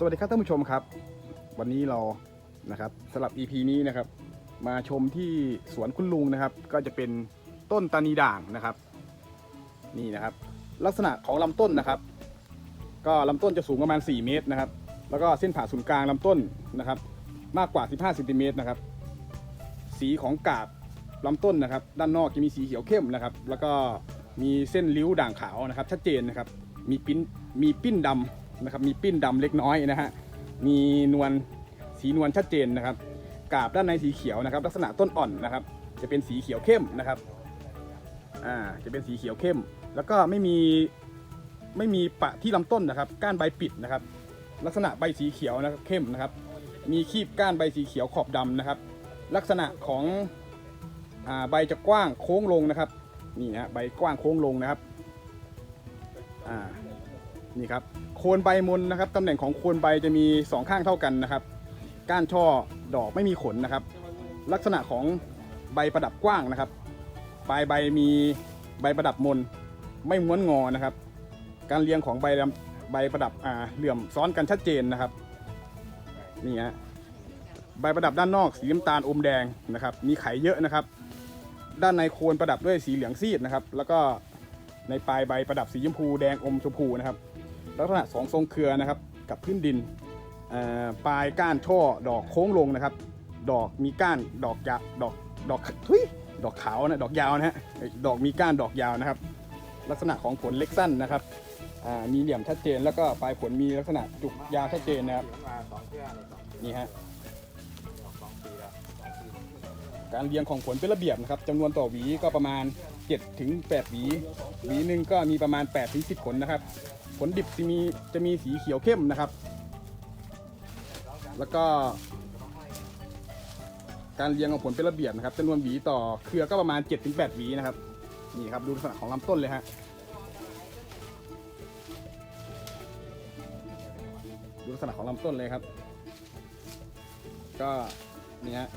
สวัสดีครับท่านผู้ชมครับ วันนี้เรานะครับสำหรับ EP นี้นะครับ มาชมที่สวนคุณลุงนะครับ ก็จะเป็นต้นตานีด่างนะครับ นี่นะครับ ลักษณะของลำต้นนะครับ ก็ลำต้นจะสูงประมาณ 4 เมตรนะครับ แล้วก็เส้นผ่าศูนย์กลางลำต้นนะครับ มากกว่า 15เซนติเมตรนะครับ สีของกาบลำต้นนะครับ ด้านนอกจะมีสีเขียวเข้มนะครับ แล้วก็มีเส้นริ้วด่างขาวนะครับ ชัดเจนนะครับ มีปิ้นมีปิ้นดำ นะครับมีปิ้นดำเล็กน้อยนะฮะมีนวลสีนวลชัดเจนนะครับกาบด้านในสีเขียวนะครับ ลักษณะต้นอ่อนนะครับ จะเป็นสีเขียวเข้มนะครับอ่าจะเป็นสีเขียวเข้ม แล้วก็ไม่มีไม่มีปะที่ลำต้นนะครับก้านใบปิดนะครับ ลักษณะใบสีเขียวนะครับเข้มนะครับ มีคีบก้านใบสีเขียวขอบดำนะครับ ลักษณะของอ่าใบจะกว้างโค้งลงนะครับนี่นะฮะใบกว้างโค้งลงนะครับอ่า นี่ครับโคนใบมนนะครับตำแหน่งของโคนใบจะมีสองข้างเท่ากันนะครับ ก้านช่อดอกไม่มีขนนะครับ ลักษณะของใบประดับกว้างนะครับ ปลายใบมีใบประดับมนไม่ม้วนงอนะครับ การเรียงของใบใบประดับอ่าเหลื่อมซ้อนกันชัดเจนนะครับนี่ฮะใบประดับด้านนอกสีน้ำตาลอมแดงนะครับ มีไข่เยอะนะครับ ด้านในโคนประดับด้วยสีเหลืองซีดนะครับ แล้วก็ในปลายใบประดับสีชมพูแดงอมชมพูนะครับ ลักษณะสองทรงเครือนะครับกับพื้นดินปลายก้านช่อดอกโค้งลงนะครับ ดอกมีก้านดอกยาดอกดอกทุยดอกขาวนะดอกยาวนะฮะดอกมีก้านดอกยาวนะครับ ลักษณะของผลเล็กสั้นนะครับมีเหลี่ยมชัดเจน แล้วก็ปลายผลมีลักษณะจุกยาวชัดเจนนะครับนี่ฮะการเรียงของผลเป็นระเบียบนะครับจำนวนต่อหวีก็ประมาณ 7ถึง8หวีหวีหนึ่งก็มีประมาณ8ถึง10 ผลนะครับ ผลดิบจะมีจะมีสีเขียวเข้มนะครับ แล้วก็ การเรียงของผลเป็นระเบียบนะครับจำนวนหวีต่อเครือก็ประมาณ7ถึง8หวีนะครับนี่ครับดูลักษณะของลำต้นเลยฮะดูลักษณะของลำต้นเลยครับ ก็นี่ฮะ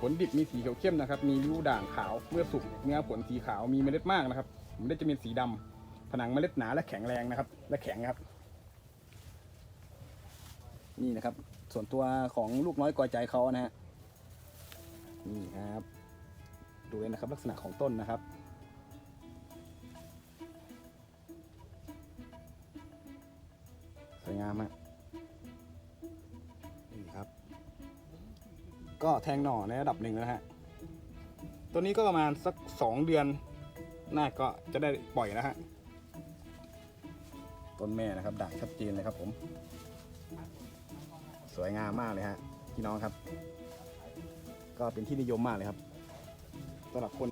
ผลดิบมีสีเขียวเข้มนะครับ มีริ้วด่างขาว เมื่อสุกเนื้อผลสีขาว มีเมล็ดมากนะครับเมล็ดจะเป็นสีดำผนังเมล็ดหนาและแข็งแรงนะครับ และแข็งครับ นี่นะครับ ส่วนตัวของลูกน้อยกอใจเขานะฮะ นี่ครับ ดูเลยนะครับลักษณะของต้นนะครับสวยงามฮะนี่ ก็แทงหน่อในระดับหนึ่งแล้วนะฮะ ตัวนี้ก็ประมาณสักสองเดือนน่าก็จะได้ปล่อยนะฮะ ต้นแม่นะครับด่างชัดเจนเลยครับผม สวยงามมากเลยฮะพี่น้องครับ ก็เป็นที่นิยมมากเลยครับสำหรับคน